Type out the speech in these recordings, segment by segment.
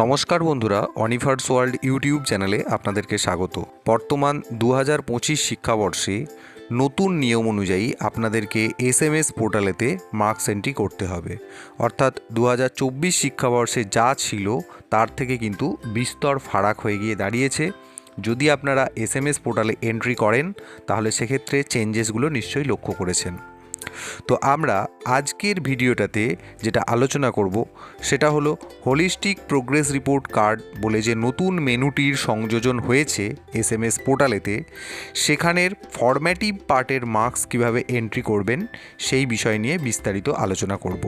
নমস্কার বন্ধুরা অনিভার্স world YouTube চ্যানেলে আপনাদেরকে স্বাগত। বর্তমান দু হাজার পঁচিশ শিক্ষাবর্ষে নতুন নিয়ম অনুযায়ী আপনাদেরকে এস এম এস পোর্টালেতে মার্কস এন্ট্রি করতে হবে। অর্থাৎ দু হাজার চব্বিশ শিক্ষাবর্ষে যা ছিল, তার থেকে কিন্তু বিস্তর ফারাক হয়ে গিয়ে দাঁড়িয়েছে। যদি আপনারা এস এম এস পোর্টালে এন্ট্রি করেন, তাহলে সেক্ষেত্রে চেঞ্জেসগুলো নিশ্চয়ই লক্ষ্য করেছেন। তো আমরা আজকের ভিডিওটাতে যেটা আলোচনা করব, সেটা হলো হোলিস্টিক প্রোগ্রেস রিপোর্ট কার্ড বলে যে নতুন মেনুটির সংযোজন হয়েছে এস এম এস পোর্টালেতে, সেখানের ফরম্যাটিভ পার্টের মার্কস কীভাবে এন্ট্রি করবেন সেই বিষয় নিয়ে বিস্তারিত আলোচনা করব।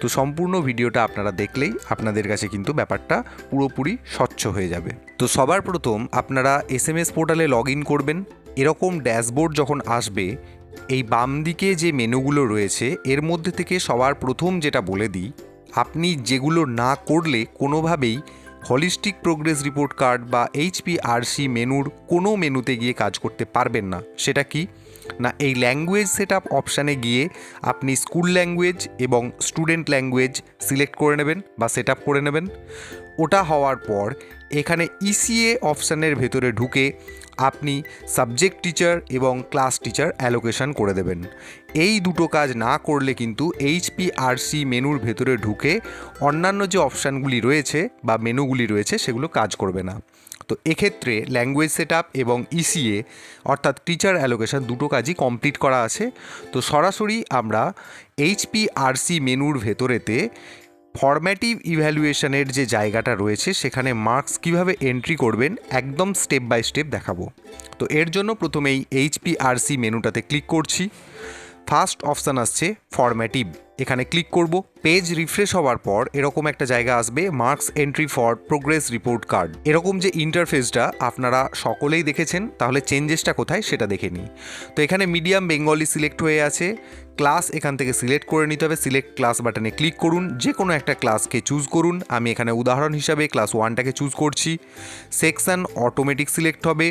তো সম্পূর্ণ ভিডিওটা আপনারা দেখলেই আপনাদের কাছে কিন্তু ব্যাপারটা পুরোপুরি স্বচ্ছ হয়ে যাবে। তো সবার প্রথম আপনারা এস এম এস পোর্টালে লগ ইন করবেন। এরকম ড্যাশবোর্ড যখন আসবে এই বাম দিকে যে মেনুগুলো রয়েছে, এর মধ্যে থেকে সবার প্রথম যেটা বলে দিই, আপনি যেগুলো না করলে কোনোভাবেই হলিস্টিক প্রোগ্রেস রিপোর্ট কার্ড বা এইচপিআরসি মেনুর কোনো মেনুতে গিয়ে কাজ করতে পারবেন না। সেটা কি? না, এই ল্যাঙ্গুয়েজ সেট আপ অপশানে গিয়ে আপনি স্কুল ল্যাঙ্গুয়েজ এবং স্টুডেন্ট ল্যাঙ্গুয়েজ সিলেক্ট করে নেবেন বা সেট আপ করে নেবেন। ওটা হওয়ার পর এখানে E ইসিএ অপশানের ভেতরে ঢুকে আপনি সাবজেক্ট টিচার এবং ক্লাস টিচার অ্যালোকেশন করে দেবেন। এই দুটো কাজ না করলে কিন্তু এইচপিআরসি মেনুর ভেতরে ঢুকে অন্যান্য যে অপশানগুলি রয়েছে বা মেনুগুলি রয়েছে সেগুলো কাজ করবে না। তো এক্ষেত্রে ল্যাঙ্গুয়েজ সেট এবং ইসিএ অর্থাৎ টিচার অ্যালোকেশন দুটো কাজই কমপ্লিট করা আছে। তো সরাসরি আমরা এইচপিআরসি মেনুর ভেতরেতে ফরম্যাটিভ ইভ্যালুয়েশনের যে জায়গাটা রয়েছে, সেখানে মার্কস কীভাবে এন্ট্রি করবেন, একদম স্টেপ বাই স্টেপ দেখাবো। তো এর জন্য প্রথমেই এইচপিআরসি মেনুটাতে ক্লিক করছি। ফার্স্ট অপশান আসছে ফরম্যাটিভ এখানে ক্লিক করব। পেজ রিফ্রেশ হওয়ার পর এরকম একটা জায়গা আসবে marks entry for progress report card এরকম যে ইন্টারফেসটা আপনারা সকলেই দেখেছেন, তাহলে চেঞ্জেসটা কোথায় সেটা দেখে নিই। তো এখানে মিডিয়াম বেঙ্গলি সিলেক্ট হয়ে আছে ক্লাস এখান থেকে সিলেক্ট করে নিতে হবে সিলেক্ট ক্লাস বাটনে ক্লিক করুন যে কোনো একটা ক্লাসকে চুজ করুন। আমি এখানে উদাহরণ হিসাবে ক্লাস ওয়ানটাকে চুজ করছি সেকশন অটোমেটিক সিলেক্ট হবে।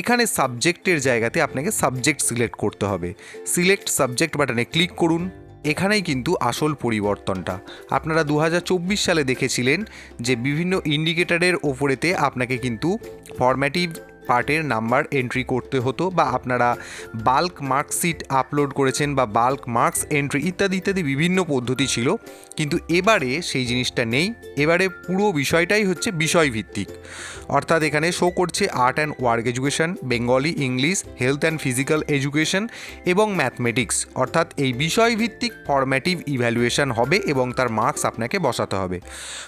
এখানে সাবজেক্টের জায়গাতে আপনাকে সাবজেক্ট সিলেক্ট করতে হবে। সিলেক্ট সাবজেক্ট বাটনে ক্লিক করুন। এখানেই কিন্তু আসল পরিবর্তনটা। আপনারা দু হাজার চব্বিশ সালে দেখেছিলেন যে বিভিন্ন ইন্ডিকেটারের ওপরেতে আপনাকে কিন্তু ফরম্যাটিভ পার্টের নাম্বার এন্ট্রি করতে হতো বা আপনারা বাল্ক মার্কশিট আপলোড করেছেন বা বাল্ক মার্কস এন্ট্রি ইত্যাদি ইত্যাদি বিভিন্ন পদ্ধতি ছিল। কিন্তু এবারে সেই জিনিসটা নেই। এবারে পুরো বিষয়টাই হচ্ছে বিষয়ভিত্তিক। অর্থাৎ এখানে শো করছে art and work education Bengali English health and physical education এবং ম্যাথমেটিক্স অর্থাৎ এই বিষয়ভিত্তিক ফরম্যাটিভ ইভ্যালুয়েশন হবে এবং তার মার্কস আপনাকে বসাতে হবে।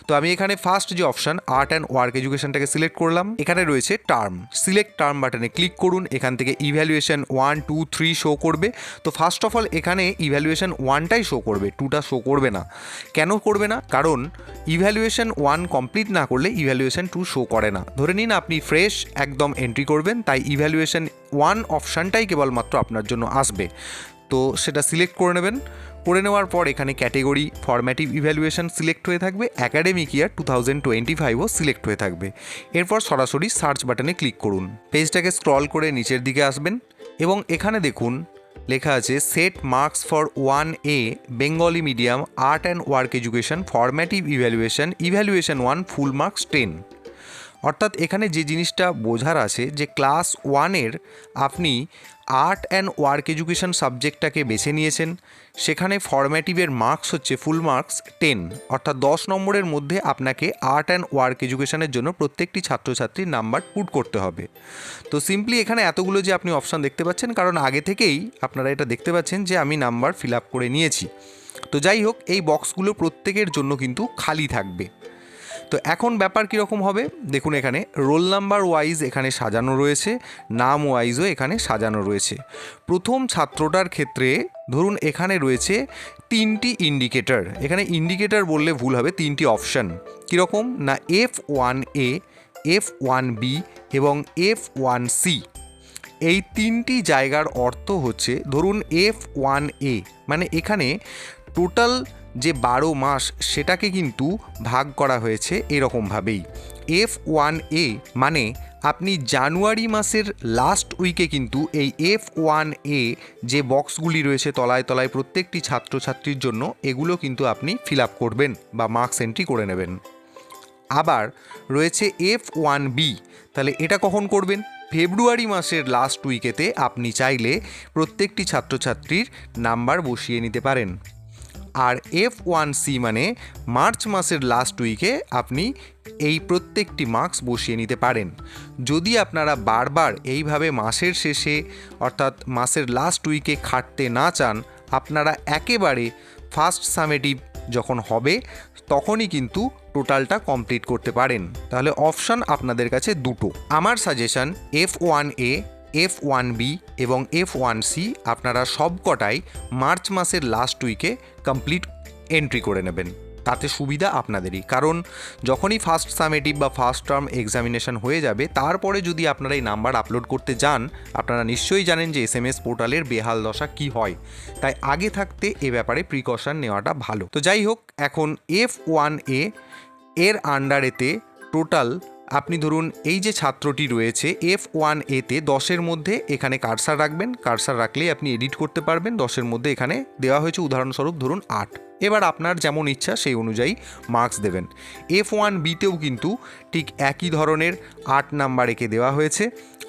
তো আমি এখানে ফার্স্ট যে অপশন আর্ট অ্যান্ড ওয়ার্ক এডুকেশনটাকে সিলেক্ট করলাম, এখানে রয়েছে টার্ম সিলেক্ট টার্ম বাটনে ক্লিক করুন, এখান থেকে evaluation one two three show করবে। তো ফার্স্ট অফ অল এখানে ইভ্যালুয়েশন ওয়ানটাই শো করবে টুটা শো করবে না। কেন করবে না? কারণ ইভ্যালুয়েশন ওয়ান কমপ্লিট না করলে ইভ্যালুয়েশন টু শো করে না। ধরে নিন আপনি ফ্রেশ একদম এন্ট্রি করবেন, তাই ইভ্যালুয়েশন ওয়ান অপশানটাই কেবলমাত্র আপনার জন্য আসবে। তো সেটা সিলেক্ট করে নেবেন। করে নেওয়ার পর এখানে ক্যাটেগরি ফরম্যাটিভ ইভ্যালুয়েশন সিলেক্ট হয়ে থাকবে academic year two thousand twenty ফাইভও select হয়ে থাকবে। এরপর সরাসরি সার্চ বাটনে ক্লিক করুন। পেজটাকে স্ক্রল করে নিচের দিকে আসবেন এবং এখানে দেখুন, লেখা আছে set marks for one A Bengali medium art and work education formative evaluation evaluation one full marks ten অর্থাৎ এখানে যে জিনিসটা বোঝার আছে যে ক্লাস ওয়ানের আপনি আর্ট অ্যান্ড ওয়ার্ক এডুকেশন সাবজেক্টটাকে বেছে নিয়েছেন, সেখানে ফর্ম্যাটিভের মার্কস হচ্ছে ফুল মার্কস টেন, অর্থাৎ দশ নম্বরের মধ্যে আপনাকে আর্ট অ্যান্ড ওয়ার্ক এডুকেশনের জন্য প্রত্যেকটি ছাত্রছাত্রীর নাম্বার পুট করতে হবে। তো সিম্পলি এখানে এতগুলো যে আপনি অপশান দেখতে পাচ্ছেন, কারণ আগে থেকেই আপনারা এটা দেখতে পাচ্ছেন যে আমি নাম্বার ফিল আপ করে নিয়েছি। তো যাই হোক, এই বক্সগুলো প্রত্যেকের জন্য কিন্তু খালি থাকবে। তো এখন ব্যাপার কীরকম হবে? দেখুন এখানে, রোল নাম্বার ওয়াইজ এখানে সাজানো রয়েছে, নাম ওয়াইজও এখানে সাজানো রয়েছে। প্রথম ছাত্রটার ক্ষেত্রে ধরুন এখানে রয়েছে তিনটি ইন্ডিকেটর এখানে ইন্ডিকেটর বললে ভুল হবে, তিনটি অপশান কীরকম? না F one A F one B এবং এফ ওয়ান সি এই তিনটি জায়গার অর্থ হচ্ছে, ধরুন এফ ওয়ান এ মানে এখানে টোটাল যে বারো মাস সেটাকে কিন্তু ভাগ করা হয়েছে এরকমভাবেই। এফ ওয়ান এ মানে আপনি জানুয়ারি মাসের লাস্ট উইকে কিন্তু এই এফ ওয়ান এ যে বক্সগুলি রয়েছে তলায় তলায় প্রত্যেকটি ছাত্রছাত্রীর জন্য এগুলো কিন্তু আপনি ফিল আপ করবেন বা মার্কস এন্ট্রি করে নেবেন। আবার রয়েছে এফ ওয়ান বি তাহলে এটা কখন করবেন? ফেব্রুয়ারি মাসের লাস্ট উইকেতে আপনি চাইলে প্রত্যেকটি ছাত্রছাত্রীর নাম্বার বসিয়ে নিতে পারেন। আর এফ ওয়ান সি মানে মার্চ মাসের লাস্ট উইকে আপনি এই প্রত্যেকটি মার্কস বসিয়ে নিতে পারেন। যদি আপনারা বারবার এইভাবে মাসের শেষে, অর্থাৎ মাসের লাস্ট উইকে খাটতে না চান, আপনারা একেবারে ফার্স্ট সামেটিভ যখন হবে, তখনই কিন্তু টোটালটা কমপ্লিট করতে পারেন। তাহলে অপশান আপনাদের কাছে দুটো। আমার suggestion F one A F one B এবং এফ ওয়ান সি আপনারা সবকটাই মার্চ মাসের লাস্ট উইকে কমপ্লিট এন্ট্রি করে নেবেন। তাতে সুবিধা আপনাদেরই। কারণ যখনই ফার্স্ট সামেটিভ বা ফার্স্ট টার্ম এক্সামিনেশন হয়ে যাবে, তারপরে যদি আপনারা এই নাম্বার আপলোড করতে যান, আপনারা নিশ্চয়ই জানেন যে এস এম এস পোর্টালের বেহাল দশা কী হয়। তাই আগে থাকতে এ ব্যাপারে প্রিকশন নেওয়াটা ভালো। তো যাই হোক, এখন এফ ওয়ান এ এর আন্ডারেতে টোটাল আপনি ধরুন এই যে ছাত্রটি রয়েছে এফ ওয়ান এতে দশের মধ্যে এখানে কারসার রাখবেন, কারসার রাখলেই আপনি এডিট করতে পারবেন, দশের মধ্যে এখানে দেওয়া হয়েছে উদাহরণস্বরূপ ধরুন আট। এবার আপনার যেমন ইচ্ছা সেই অনুযায়ী মার্কস দেবেন। এফ ওয়ান বিতেও কিন্তু ঠিক একই ধরনের আট নাম্বার একে দেওয়া হয়েছে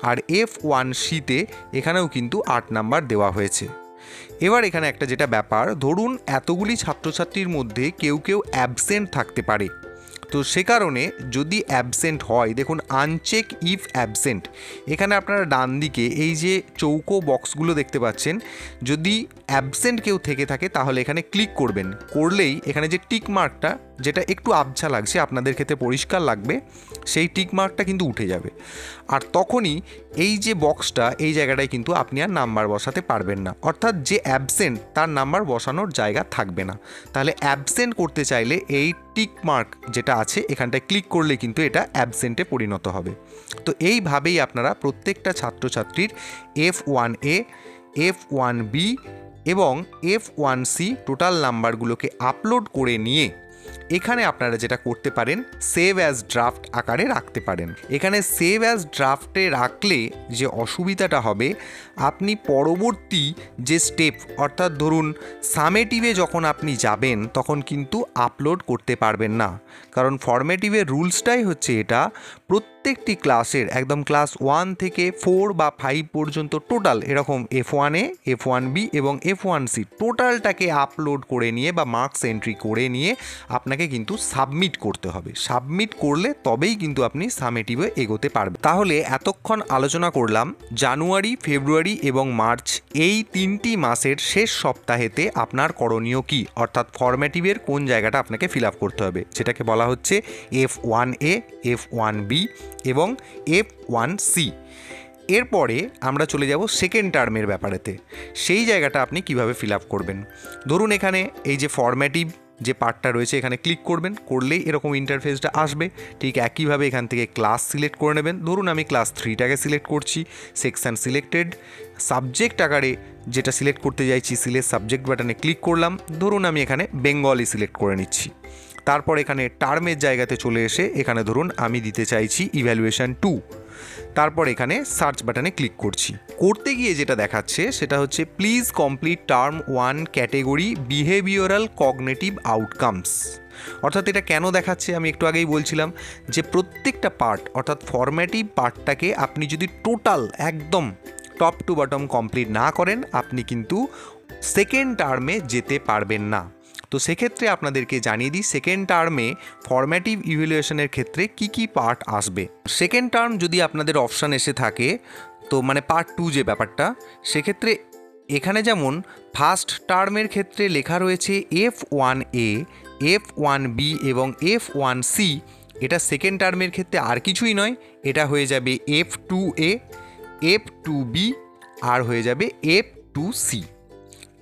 আর এফ ওয়ান সিতে এখানেও কিন্তু আট নাম্বার দেওয়া হয়েছে। এবার এখানে একটা যেটা ব্যাপার, ধরুন এতগুলি ছাত্রছাত্রীর মধ্যে কেউ কেউ অ্যাবসেন্ট থাকতে পারে। তো সে কারণে যদি অ্যাবসেন্ট হয়, দেখুন আনচেক ইফ অ্যাবসেন্ট এখানে আপনারা ডান দিকে এই যে চৌকো বক্সগুলো দেখতে পাচ্ছেন, যদি অ্যাবসেন্ট কেউ থেকে থাকে তাহলে এখানে ক্লিক করবেন। করলেই এখানে যে টিক মার্কটা যেটা একটু আবছা লাগছে, আপনাদের ক্ষেত্রে পরিষ্কার লাগবে, সেই টিক মার্কটা কিন্তু উঠে যাবে। আর তখনই এই যে বক্সটা, এই জায়গাটায় কিন্তু আপনি আর নাম্বার বসাতে পারবেন না। অর্থাৎ যে অ্যাবসেন্ট তার নাম্বার বসানোর জায়গা থাকবে না। তাহলে অ্যাবসেন্ট করতে চাইলে এই টিক মার্ক যেটা আছে, এখানটায় ক্লিক করলে কিন্তু এটা অ্যাবসেন্টে পরিণত হবে। তো এইভাবেই আপনারা প্রত্যেকটা ছাত্রছাত্রীর F one A F one B এবং এফ ওয়ান সি টোটাল নাম্বারগুলোকে আপলোড করে নিয়ে এখানে আপনারা যেটা করতে পারেন সেভ অ্যাজ ড্রাফট আকারে রাখতে পারেন। এখানে সেভ অ্যাজ ড্রাফটে রাখলে যে অসুবিধাটা হবে, আপনি পরবর্তী যে স্টেপ অর্থাৎ ধরুন সামেটিভে যখন আপনি যাবেন, তখন কিন্তু আপলোড করতে পারবেন না। কারণ ফর্মেটিভের রুলসটাই হচ্ছে এটা প্রত্যেকটি ক্লাসের একদম ক্লাস ওয়ান থেকে ফোর বা ফাইভ পর্যন্ত টোটাল এরকম F one A F one B এবং এফ ওয়ান সি টোটালটাকে আপলোড করে নিয়ে বা মার্কস এন্ট্রি করে নিয়ে আপনাকে কিন্তু সাবমিট করতে হবে। সাবমিট করলে তবেই কিন্তু আপনি সামেটিভে এগোতে পারবেন। তাহলে এতক্ষণ আলোচনা করলাম জানুয়ারি, ফেব্রুয়ারি এবং মার্চ এই তিনটি মাসের শেষ সপ্তাহেতে আপনার করণীয় কি? অর্থাৎ ফরম্যাটিভের কোন জায়গাটা আপনাকে ফিল আপ করতে হবে? যেটাকে বলা হচ্ছে F one A F one B এবং এফ ওয়ান সি। এরপরে আমরা চলে যাব সেকেন্ড টার্মের ব্যাপারেতে। সেই জায়গাটা আপনি কীভাবে ফিল আপ করবেন? ধরুন এখানে এই যে ফরম্যাটিভ যে পার্টটা রয়েছে, এখানে ক্লিক করবেন, করলেই এরকম ইন্টারফেসটা আসবে। ঠিক একইভাবে এখান থেকে ক্লাস সিলেক্ট করে নেবেন। ধরুন আমি ক্লাস থ্রিটাকে সিলেক্ট করছি সেকশান সিলেক্টেড সাবজেক্ট আকারে যেটা সিলেক্ট করতে চাইছি সিলেক্ট সাবজেক্ট বাটনে ক্লিক করলাম। ধরুন আমি এখানে বেঙ্গলি সিলেক্ট করে নিচ্ছি। তারপর এখানে টার্মের জায়গাতে চলে এসে এখানে ধরুন আমি দিতে চাইছি ইভ্যালুয়েশন টু তারপর এখানে সার্চ বাটনে ক্লিক করছি। করতে গিয়ে যেটা দেখাচ্ছে সেটা হচ্ছে please complete term one category behavioural cognitive outcomes অর্থাৎ এটা কেন দেখাচ্ছে আমি একটু আগেই বলছিলাম যে প্রত্যেকটা পার্ট অর্থাৎ ফরম্যাটিভ পার্টটাকে আপনি যদি টোটাল একদম টপ টু বটম কমপ্লিট না করেন, আপনি কিন্তু সেকেন্ড টার্মে যেতে পারবেন না। তো সেক্ষেত্রে আপনাদেরকে জানিয়ে দিই সেকেন্ড টার্মে ফরম্যাটিভ ইভ্যালুয়েশনের ক্ষেত্রে কি কি পার্ট আসবে? সেকেন্ড টার্ম যদি আপনাদের অপশান এসে থাকে, তো মানে পার্ট টু যে ব্যাপারটা, সেক্ষেত্রে এখানে যেমন ফার্স্ট টার্মের ক্ষেত্রে লেখা রয়েছে F one A F one B এবং এফ ওয়ান সি এটা সেকেন্ড টার্মের ক্ষেত্রে আর কিছুই নয়, এটা হয়ে যাবে F two A F two B আর হয়ে যাবে এফ টু সি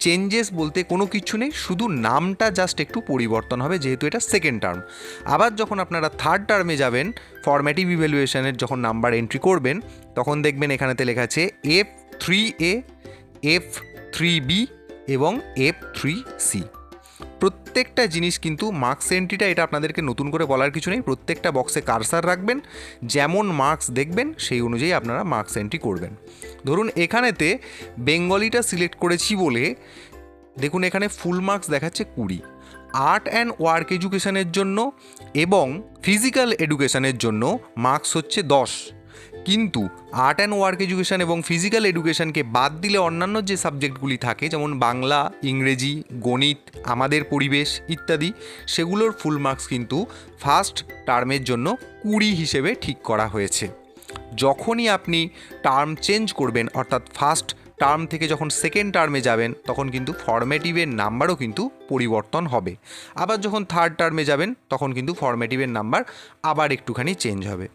চেঞ্জেস বলতে কোনো কিছু নেই, শুধু নামটা জাস্ট একটু পরিবর্তন হবে, যেহেতু এটা সেকেন্ড টার্ম আবার যখন আপনারা থার্ড টার্মে যাবেন ফর্ম্যাটিভ ইভ্যালুয়েশনের যখন নাম্বার এন্ট্রি করবেন, তখন দেখবেন এখানেতে লেখা আছে F three A F three B এবং এফ থ্রি সি প্রত্যেকটা জিনিস কিন্তু মার্কস এন্ট্রিটা এটা আপনাদেরকে নতুন করে বলার কিছু নেই। প্রত্যেকটা বক্সে কারসার রাখবেন, যেমন মার্কস দেখবেন, সেই অনুযায়ী আপনারা মার্কস এন্ট্রি করবেন। ধরুন এখানেতে বেঙ্গলিটা সিলেক্ট করেছি বলে, দেখুন এখানে ফুল মার্কস দেখাচ্ছে কুড়ি। আর্ট অ্যান্ড ওয়ার্ক এডুকেশনের জন্য এবং ফিজিক্যাল এডুকেশনের জন্য মার্কস হচ্ছে দশ। কিন্তু আর্ট অ্যান্ড ওয়ার্ক এডুকেশন এবং ফিজিক্যাল এডুকেশনকে বাদ দিলে অন্যান্য যে সাবজেক্টগুলি থাকে, যেমন বাংলা, ইংরেজি, গণিত, আমাদের পরিবেশ ইত্যাদি, সেগুলোর ফুল মার্কস কিন্তু ফার্স্ট টার্মের জন্য কুড়ি হিসেবে ঠিক করা হয়েছে। যখনই আপনি টার্ম চেঞ্জ করবেন, অর্থাৎ ফার্স্ট টার্ম থেকে যখন সেকেন্ড টার্মে যাবেন, তখন কিন্তু ফর্মেটিভের নাম্বারও কিন্তু পরিবর্তন হবে। আবার যখন থার্ড টার্মে যাবেন, তখন কিন্তু ফর্মেটিভের নাম্বার আবার একটুখানি চেঞ্জ হবে।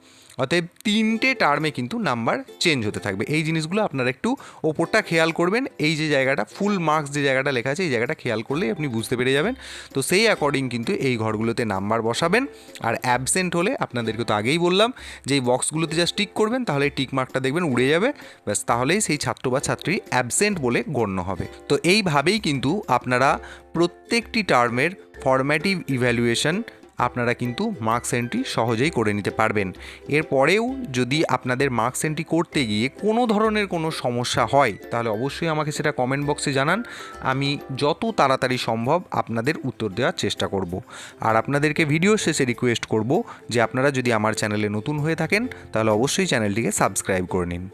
অতএব তিনটে টার্মে কিন্তু নাম্বার চেঞ্জ হতে থাকবে। এই জিনিসগুলো আপনারা একটু ওপরটা খেয়াল করবেন। এই যে জায়গাটা ফুল মার্কস যে জায়গাটা লেখা আছে, এই জায়গাটা খেয়াল করলেই আপনি বুঝতে পেরে যাবেন। তো সেই অ্যাকর্ডিং কিন্তু এই ঘরগুলোতে নাম্বার বসাবেন। আর অ্যাবসেন্ট হলে আপনাদেরকে তো আগেই বললাম যে এই বক্সগুলোতে জাস্ট টিক করবেন, তাহলে টিক মার্কটা দেখবেন উড়ে যাবে। ব্যাস, তাহলেই সেই ছাত্র বা ছাত্রী অ্যাবসেন্ট বলে গণ্য হবে। তো এইভাবেই কিন্তু আপনারা প্রত্যেকটি টার্মের ফরম্যাটিভ ইভ্যালুয়েশন আপনারা কিন্তু মার্কস এন্ট্রি সহজেই করে নিতে পারবেন। এরপরেও যদি আপনাদের মার্কস এন্ট্রি করতে গিয়ে কোনো ধরনের কোনো সমস্যা হয়, তাহলে অবশ্যই আমাকে সেটা কমেন্ট বক্সে জানান। আমি যত তাড়াতাড়ি সম্ভব আপনাদের উত্তর দেওয়ার চেষ্টা করব। আর আপনাদেরকে ভিডিও শেষে রিকোয়েস্ট করব যে আপনারা যদি আমার চ্যানেলে নতুন হয়ে থাকেন, তাহলে অবশ্যই চ্যানেলটিকে সাবস্ক্রাইব করে নিন।